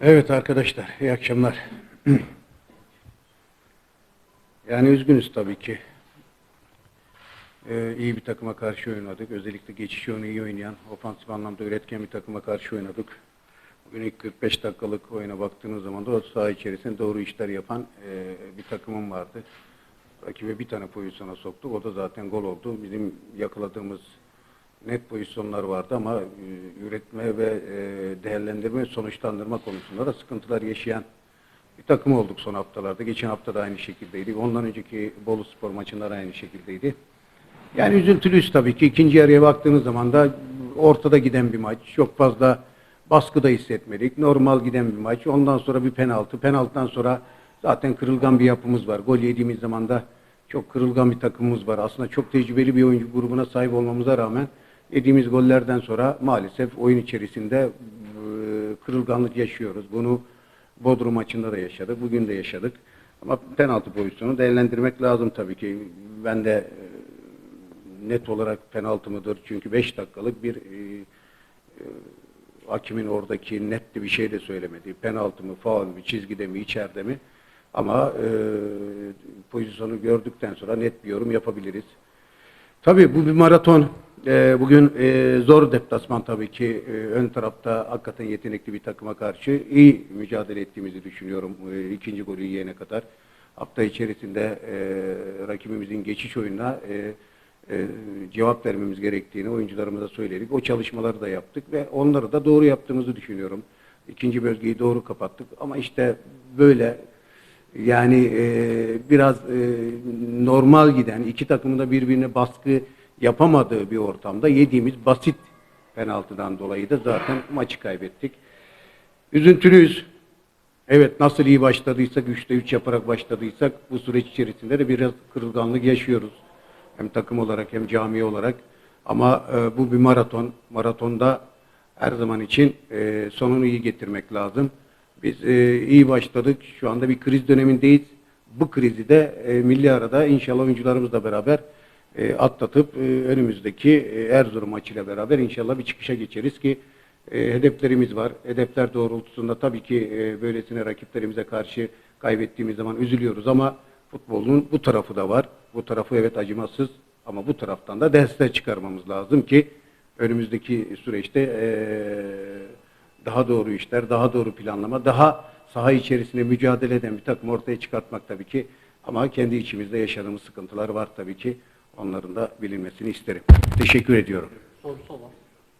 Evet arkadaşlar, iyi akşamlar. yani üzgünüz tabii ki. Ee, iyi bir takıma karşı oynadık. Özellikle geçiş oyunu iyi oynayan, ofansif anlamda üretken bir takıma karşı oynadık. Bugün ilk 45 dakikalık oyuna baktığınız zaman da o saha içerisinde doğru işler yapan e, bir takımım vardı. Rakibe bir tane pozisyona soktuk. O da zaten gol oldu. Bizim yakaladığımız net pozisyonlar vardı ama e, üretme ve e, değerlendirme, sonuçlandırma konusunda da sıkıntılar yaşayan bir takım olduk son haftalarda. Geçen hafta da aynı şekildeydi. Ondan önceki Bolu Spor maçında da aynı şekildeydi. Yani üzüntülüyüz tabii ki. İkinci yarıya baktığınız zaman da ortada giden bir maç. Çok fazla baskıda hissetmedik. Normal giden bir maç. Ondan sonra bir penaltı. Penaltıdan sonra zaten kırılgan bir yapımız var. Gol yediğimiz zaman da çok kırılgan bir takımımız var. Aslında çok tecrübeli bir oyuncu grubuna sahip olmamıza rağmen yediğimiz gollerden sonra maalesef oyun içerisinde e, kırılganlık yaşıyoruz. Bunu Bodrum maçında da yaşadık. Bugün de yaşadık. Ama penaltı pozisyonu değerlendirmek lazım tabii ki. Ben de e, net olarak penaltı mıdır? Çünkü 5 dakikalık bir e, hakimin oradaki net bir şey de söylemedi. Penaltı mı, faul mü, çizgide mi, içeride mi? Ama e, pozisyonu gördükten sonra net bir yorum yapabiliriz. Tabii bu bir maraton. Ee, bugün e, zor deplasman tabii ki. Ee, ön tarafta hakikaten yetenekli bir takıma karşı iyi mücadele ettiğimizi düşünüyorum. Ee, ikinci golü yiyene kadar. Hafta içerisinde e, rakibimizin geçiş oyununa e, e, cevap vermemiz gerektiğini oyuncularımıza söyledik. O çalışmaları da yaptık ve onları da doğru yaptığımızı düşünüyorum. İkinci bölgeyi doğru kapattık ama işte böyle yani e, biraz e, normal giden iki takımın da birbirine baskı yapamadığı bir ortamda yediğimiz basit penaltıdan dolayı da zaten maçı kaybettik. Üzüntülüyüz. Evet nasıl iyi başladıysak, üçte üç yaparak başladıysak bu süreç içerisinde de biraz kırılganlık yaşıyoruz. Hem takım olarak hem cami olarak. Ama e, bu bir maraton. Maratonda her zaman için e, sonunu iyi getirmek lazım. Biz e, iyi başladık. Şu anda bir kriz dönemindeyiz. Bu krizi de e, milli arada inşallah oyuncularımızla beraber e, atlatıp e, önümüzdeki e, Erzurum maçıyla beraber inşallah bir çıkışa geçeriz ki e, hedeflerimiz var. Hedefler doğrultusunda tabii ki e, böylesine rakiplerimize karşı kaybettiğimiz zaman üzülüyoruz ama futbolun bu tarafı da var. Bu tarafı evet acımasız ama bu taraftan da dersler çıkarmamız lazım ki önümüzdeki süreçte e, daha doğru işler, daha doğru planlama, daha saha içerisinde mücadele eden bir takım ortaya çıkartmak tabii ki. Ama kendi içimizde yaşadığımız sıkıntılar var tabii ki. Onların da bilinmesini isterim. Teşekkür ediyorum. Sorusu olan.